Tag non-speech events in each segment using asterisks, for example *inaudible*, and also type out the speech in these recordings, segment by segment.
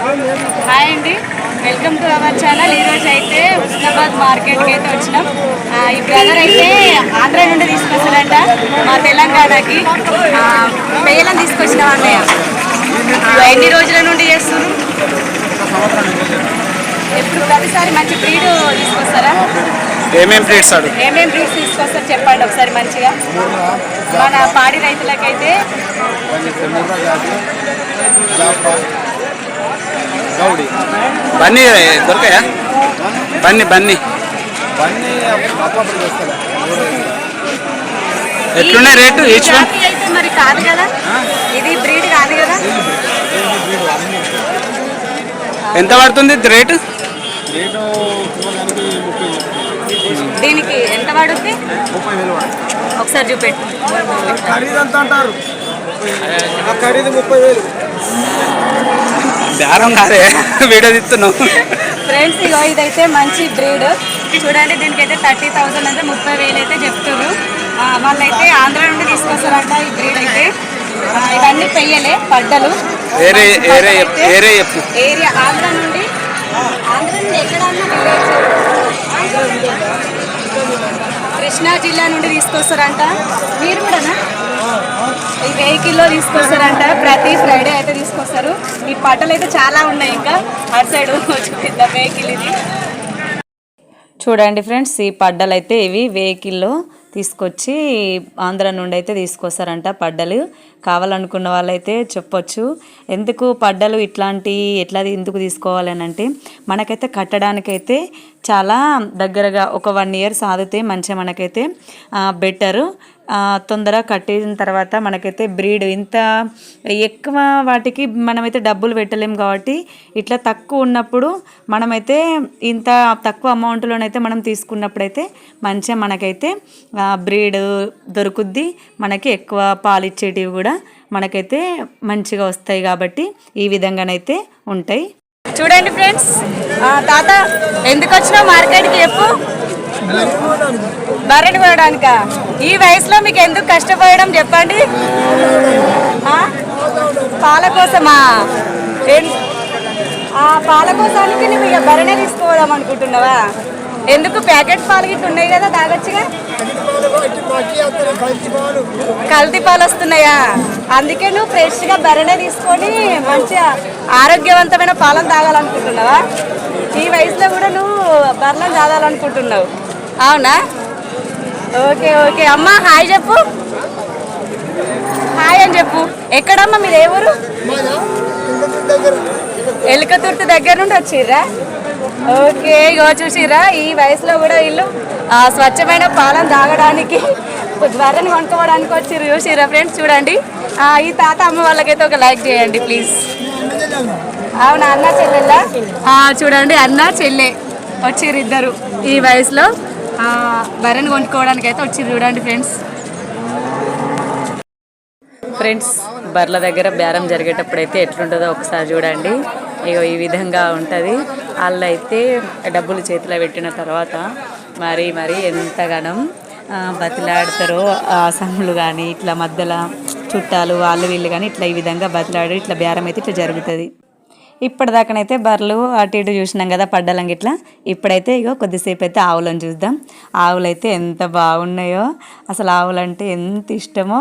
Hi అండి. Welcome to our channel. ఈరోజు అయితే హుస్నాబాద్ మార్కెట్కి అయితే వచ్చినాం. ఈ బ్రదర్ అయితే ఆంధ్ర నుండి తీసుకొస్తాడంట మా తెలంగాణకి. పేలం తీసుకొచ్చినాం అన్నయ్య? ఎన్ని రోజుల నుండి చేస్తున్నారు ఎప్పుడు ప్రతిసారి మంచి బ్రీడ్ తీసుకొస్తారా? ఏమేం ఆడు ఏమేం బ్రీడ్స్ తీసుకొస్తారు చెప్పండి ఒకసారి మంచిగా. మన పాడి రైతులకైతే గౌడి. బన్నీ దొరకాయా? బన్నీ బన్నీ. చేస్తారు ఎట్లున్నాయి రేటు? ఈచ్ వన్ మరి కాదు కదా? ఇది బ్రీడ్ కాదు కదా? ఎంత పడుతుంది రేటు? దీనికి ఎంత వేలు ఒకసారి చూపెట్టు. ఖరీదు ఎంత అంటారు? ఆ ఖరీదు ముప్పై వేలు. బేరం కాదే వీడియో తీస్తున్నావు ఫ్రెండ్స్ ఇగో ఇదైతే మంచి బ్రీడ్. చూడండి దీనికి అయితే థర్టీ థౌసండ్ అంటే ముప్పై వేలు అయితే చెప్తున్నారు వాళ్ళైతే ఆంధ్ర నుండి తీసుకొస్తారంట ఈ బ్రీడ్ అయితే. ఇవన్నీ పెయ్యలే పడ్డలు. ఏరియా ఆంధ్ర నుండి. ఆంధ్ర నుండి ఎక్కడన్నా. కృష్ణా జిల్లా నుండి తీసుకొస్తారంట. మీరు కూడానా? ఈ వెహికల్లో తీసుకొస్తారంట? ప్రతి ఫ్రైడే అయితే తీసుకొస్తారు. ఈ పట్టలు అయితే చాలా ఉన్నాయి ఇంకా. అటు సైడ్ చూపిద్దాం వెహికల్ ఇది. చూడండి ఫ్రెండ్స్ ఈ పడ్డలు అయితే ఇవి. వెహికల్లో తీసుకొచ్చి ఆంధ్ర నుండి అయితే తీసుకొస్తారంట పడ్డలు. కావాలనుకున్న వాళ్ళైతే చెప్పొచ్చు. ఎందుకు పడ్డలు ఇట్లాంటి ఎట్లా ఎందుకు తీసుకోవాలని అంటే మనకైతే కట్టడానికైతే చాలా దగ్గరగా ఒక వన్ ఇయర్ సాధితే మంచిగా మనకైతే బెటరు తొందరగా కట్టేసిన తర్వాత మనకైతే బ్రీడ్ ఇంత ఎక్కువ వాటికి మనమైతే డబ్బులు పెట్టలేం కాబట్టి ఇట్లా తక్కువ ఉన్నప్పుడు మనమైతే ఇంత తక్కువ అమౌంట్లోనైతే మనం తీసుకున్నప్పుడైతే మంచిగా మనకైతే బ్రీడ్ దొరుకుద్ది. మనకి ఎక్కువ పాలు ఇచ్చేటివి కూడా మనకైతే మంచిగా వస్తాయి కాబట్టి ఈ విధంగానైతే ఉంటాయి. చూడండి ఫ్రెండ్స్ తాత ఎందుకు వచ్చినావు మార్కెట్కి? చెప్పు. బర్రెని పోయడానిక ఈ వయసులో మీకు ఎందుకు కష్టపడడం చెప్పండి. పాల కోసమా? ఆ పాల కోసానికి నువ్వు ఇక బర్రెనే తీసుకోదాం అనుకుంటున్నావా? ఎందుకు ప్యాకెట్ పాలు గిట్ల ఉన్నాయి కదా తాగొచ్చుగా? కల్తీ పాలు వస్తున్నాయా? అందుకే నువ్వు ఫ్రెష్గా బర్రెనే తీసుకొని మంచిగా ఆరోగ్యవంతమైన పాలను తాగాలనుకుంటున్నావా? ఈ వయసులో కూడా నువ్వు బర్రెలను తాగాలనుకుంటున్నావు. అవునా? Okay okay. అమ్మ హాయ్ చెప్పు. హాయ్ అని చెప్పు. ఎక్కడమ్మా మీరు? ఏ ఊరు? ఎలుకతుర్తి దగ్గర నుండి వచ్చిర్రా? ఓకే ఇగో చూసిర్రా ఈ వయసులో కూడా వీళ్ళు ఆ, స్వచ్ఛమైన పాలన తాగడానికి బర్రెని కొనుక్కోవడానికి వచ్చిర్రు. చూసిర్రా ఫ్రెండ్స్ చూడండి. ఈ తాత అమ్మ వాళ్ళకైతే ఒక లైక్ చేయండి ప్లీజ్ అవునా అన్న చెల్లెల్లా చూడండి అన్న చెల్లె. వచ్చిర్రు ఇద్దరు ఈ వయసులో. బర్రెని కొనుక్కోవడానికి అయితే వచ్చి చూడండి ఫ్రెండ్స్. ఫ్రెండ్స్ బర్ల దగ్గర బేరం జరిగేటప్పుడు అయితే ఎట్లుంటుందో ఒకసారి చూడండి. ఇగో ఈ విధంగా ఉంటుంది. వాళ్ళైతే డబ్బులు చేతిలో పెట్టిన తర్వాత మరి మరి ఎంతగానం బతిలాడతారో ఆ సమ్ములు కానీ ఇట్లా మధ్యలో చుట్టాలు వాళ్ళు వీళ్ళు కానీ ఇట్లా ఈ విధంగా బతిలాడు ఇట్లా బేరం అయితే ఇట్లా జరుగుతుంది. ఇప్పటిదాకనైతే బర్రెలు అటు ఇటు చూసినాం కదా పడ్డలం ఇట్లా ఇప్పుడైతే ఇగో కొద్దిసేపు అయితే ఆవులను చూద్దాం. ఆవులైతే ఎంత బాగున్నాయో. అసలు ఆవులంటే ఎంత ఇష్టమో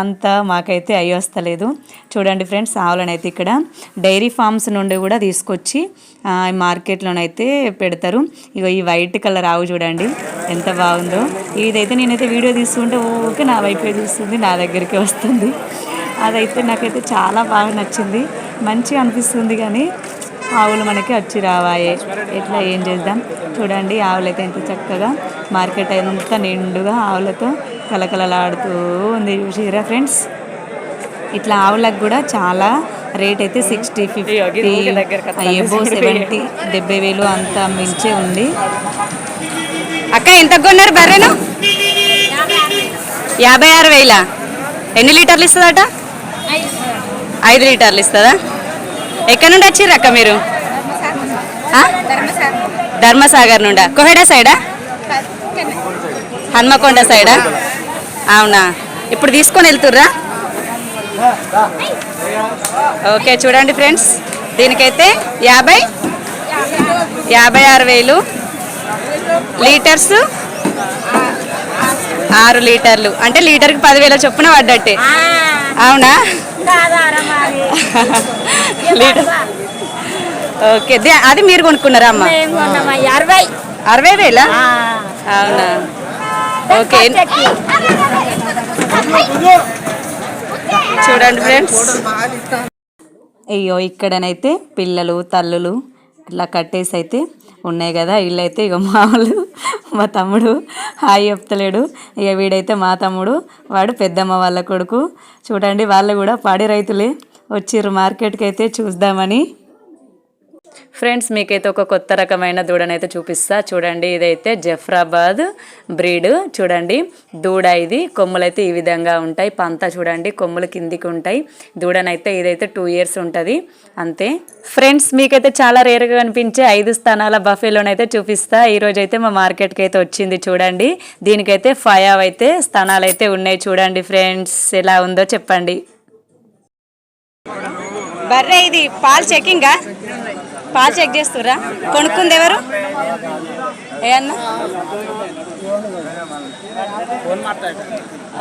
అంత మాకైతే అయ్యొస్తలేదు చూడండి ఫ్రెండ్స్ ఆవులనైతే ఇక్కడ డైరీ ఫార్మ్స్ నుండి కూడా తీసుకొచ్చి మార్కెట్లోనైతే పెడతారు. ఇగో ఈ వైట్ కలర్ ఆవు చూడండి ఎంత బాగుందో. ఇదైతే నేనైతే వీడియో తీసుకుంటే ఊరికే నా వైపే చూస్తుంది నా దగ్గరికి వస్తుంది. అదైతే నాకైతే చాలా బాగా నచ్చింది. మంచిగా అనిపిస్తుంది కానీ ఆవులు మనకి వచ్చి రావాయే. ఎట్లా ఏం చేద్దాం? చూడండి ఆవులు అయితే ఎంత చక్కగా మార్కెట్ అంతా నిండుగా ఆవులతో కలకలలాడుతూ ఉంది చూసిరా ఫ్రెండ్స్? ఇట్లా ఆవులకు కూడా చాలా రేట్ అయితే సిక్స్టీ ఫిఫ్టీ ఎబో సెవెంటీ డెబ్బై వేలు అంత మించే ఉంది. అక్క ఎంత కొన్నారు బర్రెను? యాభై ఆరు వేల. ఎన్ని లీటర్లు ఇస్తుందట? ఐదు లీటర్లు ఇస్తుందా? ఎక్కడి నుండి వచ్చిర్రు అక్క మీరు? ధర్మసాగర్ నుండా? కొహెడా సైడా? హన్మకొండ సైడా? అవునా. ఇప్పుడు తీసుకొని వెళ్తుర్రా? ఓకే చూడండి ఫ్రెండ్స్. దీనికైతే యాభై యాభై ఆరు వేలు. లీటర్స్? ఆరు లీటర్లు. అంటే లీటర్కి పదివేల చొప్పున పడ్డట్టే. అవునా? *laughs* లీటర్ ఓకే అది మీరు కొనుక్కున్నారా అమ్మ? అరవై. అరవై వేల అవునా? ఓకే చూడండి ఫ్రెండ్స్. అయ్యో ఇక్కడనైతే పిల్లలు తల్లులు ఇట్లా కట్టేసి అయితే ఉన్నాయి కదా. వీళ్ళైతే ఇక మామూలు మా తమ్ముడు హాయ్ చెప్తలేడు. ఇక వీడైతే మా తమ్ముడు వాడు పెద్దమ్మ వాళ్ళ కొడుకు. చూడండి వాళ్ళు కూడా పాడి రైతులే. వచ్చిర్రు మార్కెట్కి అయితే చూద్దామని. ఫ్రెండ్స్ మీకైతే ఒక కొత్త రకమైన దూడనైతే చూపిస్తా. చూడండి ఇదైతే జఫ్రాబాద్ బ్రీడ్. చూడండి దూడ ఇది. కొమ్ములైతే ఈ విధంగా ఉంటాయి. పంత చూడండి కొమ్ములు కిందికి ఉంటాయి. దూడనైతే ఇదైతే టూ ఇయర్స్ ఉంటుంది. అంతే. ఫ్రెండ్స్ మీకైతే చాలా రేరుగా కనిపించే ఐదు స్థానాల బఫేలోనైతే చూపిస్తా. ఈరోజు అయితే మా మార్కెట్కి అయితే వచ్చింది చూడండి. దీనికైతే ఫైవ్ అయితే స్థానాలు అయితే ఉన్నాయి చూడండి ఫ్రెండ్స్. ఎలా ఉందో చెప్పండి. బర్రె ఇది పాలు చెకింగా పాలు చెక్ చేస్తురా కొనుక్కుంది ఎవరు? ఏ అన్న?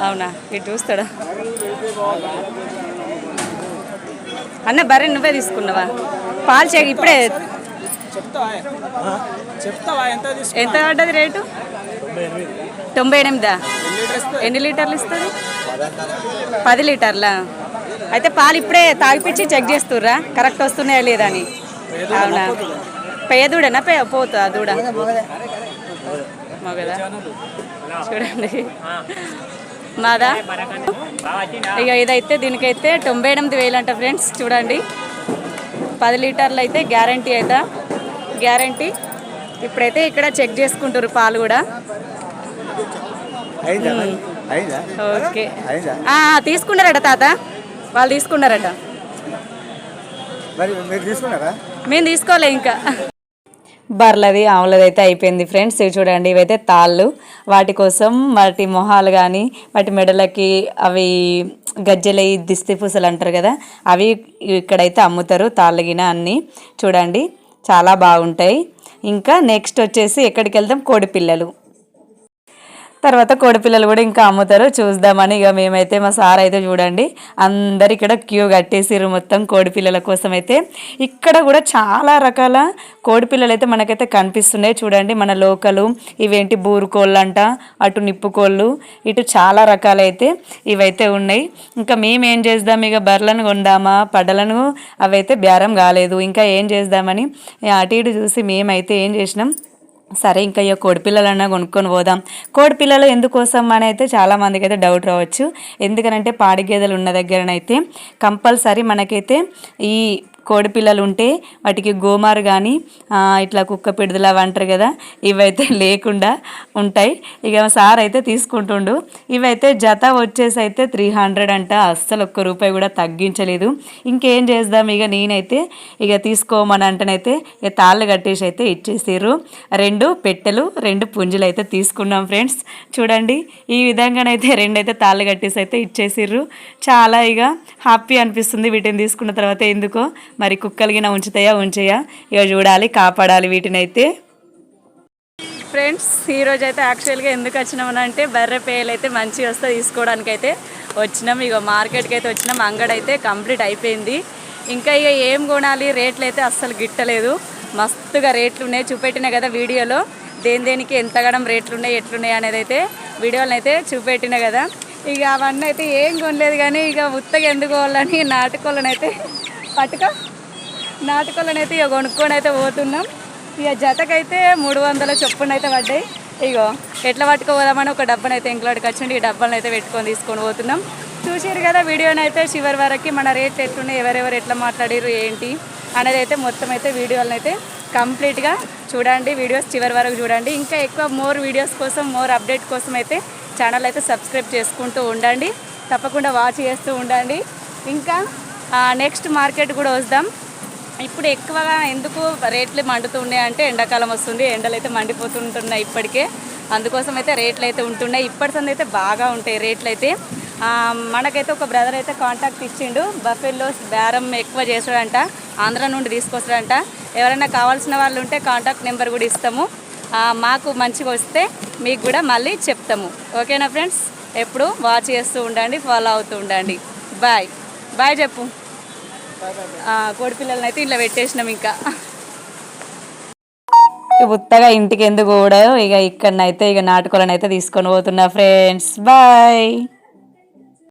అవునా ఇటు చూస్తాడా? అన్న బర్రె నువ్వే తీసుకున్నావా? పాలు చెక్ ఇప్పుడే ఎంత ఎంత పడ్డది రేటు? తొంభై ఎనిమిదా? ఎన్ని లీటర్లు ఇస్తుంది? పది లీటర్లా? అయితే పాలు ఇప్పుడే తాగిపించి చెక్ చేస్తుర్రా? కరెక్ట్ వస్తున్నాయా లేదా అని? అవునా? పెయ్య దూడనా పె పోతా దూడ. మగదా? చూడండి. మాదా? ఇక ఇదైతే దీనికైతే తొంభై ఎనిమిది వేలు అంట ఫ్రెండ్స్ చూడండి. పది లీటర్లు అయితే గ్యారంటీ అయితే. గ్యారంటీ. ఇప్పుడైతే ఇక్కడ చెక్ చేసుకుంటారు పాలు కూడా. ఓకే. తీసుకున్నారట తాత. వాళ్ళు తీసుకున్నారట. మరి మీరు తీసుకున్నారా? మేము తీసుకోలే ఇంకా. బర్లది ఆవులది అయితే అయిపోయింది ఫ్రెండ్స్. ఇవి చూడండి ఇవైతే తాళ్ళు. వాటి కోసం వాటి మొహాలు కానీ వాటి మెడలకి అవి గజ్జెలు దిష్టి పూసలు అంటారు కదా అవి ఇక్కడైతే అమ్ముతారు తాళ్ళగిన అన్నీ. చూడండి చాలా బాగుంటాయి. ఇంకా నెక్స్ట్ వచ్చేసి ఎక్కడికి వెళ్తాం కోడి పిల్లలు తర్వాత కోడిపిల్లలు కూడా ఇంకా అమ్ముతారు. చూద్దామని ఇక మేమైతే మా సార్ అయితే చూడండి. అందరు ఇక్కడ క్యూ కట్టేసిర్రు మొత్తం కోడిపిల్లల కోసం అయితే ఇక్కడ కూడా చాలా రకాల కోడిపిల్లలు అయితే మనకైతే కనిపిస్తున్నాయి. చూడండి మన లోకలు ఇవేంటి బూరు కోళ్ళు అంట అటు నిప్పు కోళ్ళు ఇటు చాలా రకాలైతే ఇవైతే ఉన్నాయి. ఇంకా మేము ఏం చేద్దాం ఇక బర్రలను కొందామా పడ్డలను అవైతే బేరం కాలేదు. ఇంకా ఏం చేద్దామని అటు ఇటు చూసి మేమైతే ఏం చేసినాం సరే ఇంకా ఇక కోడిపిల్లలన్నా కొనుక్కొని పోదాం. కోడిపిల్లలు ఎందుకోసం అని అయితే చాలా మందికి అయితే డౌట్ రావచ్చు. ఎందుకనంటే పాడి గేదెలు ఉన్న దగ్గరనైతే కంపల్సరీ మనకైతే ఈ కోడిపిల్లలు ఉంటే వాటికి గోమారు కానీ ఇట్లా కుక్క పిడుదలు అవి అంటారు కదా ఇవైతే *laughs* లేకుండా ఉంటాయి. ఇక సార్ అయితే తీసుకుంటుండు. ఇవైతే జత వచ్చేసి అయితే త్రీ హండ్రెడ్ అంట. అస్సలు ఒక్క రూపాయి కూడా తగ్గించలేదు. ఇంకేం చేద్దాం? ఇక నేనైతే ఇక తీసుకోమని అంటనైతే ఇక తాళ్ళు కట్టేసి అయితే ఇచ్చేసారు రెండు పెట్టెలు రెండు పుంజులు అయితే తీసుకున్నాం ఫ్రెండ్స్. చూడండి ఈ విధంగానైతే *laughs* రెండైతే తాళ్ళు కట్టేసి అయితే ఇచ్చేసారు చాలా ఇక హ్యాపీ అనిపిస్తుంది వీటిని తీసుకున్న తర్వాత. ఎందుకో మరి కుక్కలిగిన ఉంచుతాయా ఉంచాయా? ఇక చూడాలి కాపాడాలి వీటినైతే. ఫ్రెండ్స్ ఈరోజు అయితే యాక్చువల్గా ఎందుకు వచ్చినామనంటే బర్రె పేలు అయితే మంచిగా వస్తే తీసుకోవడానికి అయితే వచ్చినాం. ఇక మార్కెట్కి అయితే వచ్చినాం. అంగడి అయితే కంప్లీట్ అయిపోయింది. ఇంకా ఇక ఏం కొనాలి రేట్లు అయితే అస్సలు గిట్టలేదు. మస్తుగా రేట్లు ఉన్నాయి చూపెట్టిన కదా వీడియోలో. దేని దేనికి ఎంతగడం రేట్లు ఉన్నాయి ఎట్లున్నాయి అనేది అయితే వీడియోలను అయితే చూపెట్టిన కదా. ఇక అవన్నీ అయితే ఏం కొనలేదు కానీ ఇక ఉత్తగా ఎందుకు కోవాలని నాటుకోవాలని అయితే పట్టుక. నాటుకోళ్ళని అయితే ఇక కొనుక్కొని అయితే పోతున్నాం. ఇక జతకైతే మూడు వందల చొప్పున అయితే పడ్డాయి. ఇగో ఎట్లా పట్టుకోపోదామని ఒక డబ్బను అయితే ఇంకోటికి వచ్చిండి. ఈ డబ్బాలను అయితే పెట్టుకొని తీసుకొని పోతున్నాం. చూసారు కదా వీడియోని అయితే చివరి వరకు మన రేట్లు ఎట్లున్నాయి ఎవరెవరు ఎట్లా మాట్లాడారు ఏంటి అనేది అయితే మొత్తం అయితే వీడియోలను అయితే కంప్లీట్గా చూడండి. వీడియోస్ చివరి వరకు చూడండి. ఇంకా ఎక్కువ మోర్ వీడియోస్ కోసం మోర్ అప్డేట్ కోసం అయితే ఛానల్ అయితే సబ్స్క్రైబ్ చేసుకుంటూ ఉండండి. తప్పకుండా వాచ్ చేస్తూ ఉండండి. ఇంకా నెక్స్ట్ మార్కెట్ కూడా వద్దాం ఇప్పుడు ఎక్కువగా ఎందుకు రేట్లు మండుతున్నాయి అంటే ఎండాకాలం వస్తుంది ఎండలు అయితే మండిపోతుంటున్నాయి ఇప్పటికే. అందుకోసం అయితే రేట్లు అయితే ఉంటున్నాయి. ఇప్పటి సంది అయితే బాగా ఉంటాయి రేట్లు అయితే మనకైతే ఒక బ్రదర్ అయితే కాంటాక్ట్ ఇచ్చిండు. బఫెల్లో బేరం ఎక్కువ చేసాడంట ఆంధ్ర నుండి తీసుకొస్తాడంట. ఎవరైనా కావాల్సిన వాళ్ళు ఉంటే కాంటాక్ట్ నెంబర్ కూడా ఇస్తాము. మాకు మంచిగా వస్తే మీకు కూడా మళ్ళీ చెప్తాము. ఓకేనా ఫ్రెండ్స్ ఎప్పుడు వాచ్ చేస్తూ ఉండండి ఫాలో అవుతూ ఉండండి. బాయ్ బాయ్ చెప్పు. కోడి పిల్లల్ని అయితే ఇట్లా పెట్టేసినాం ఇంకా. ఉత్తగా ఇంటికి ఎందుకు కూడా ఇక ఇక్కడనైతే ఇక నాటుకోవాలని అయితే తీసుకొని పోతున్నా ఫ్రెండ్స్ బాయ్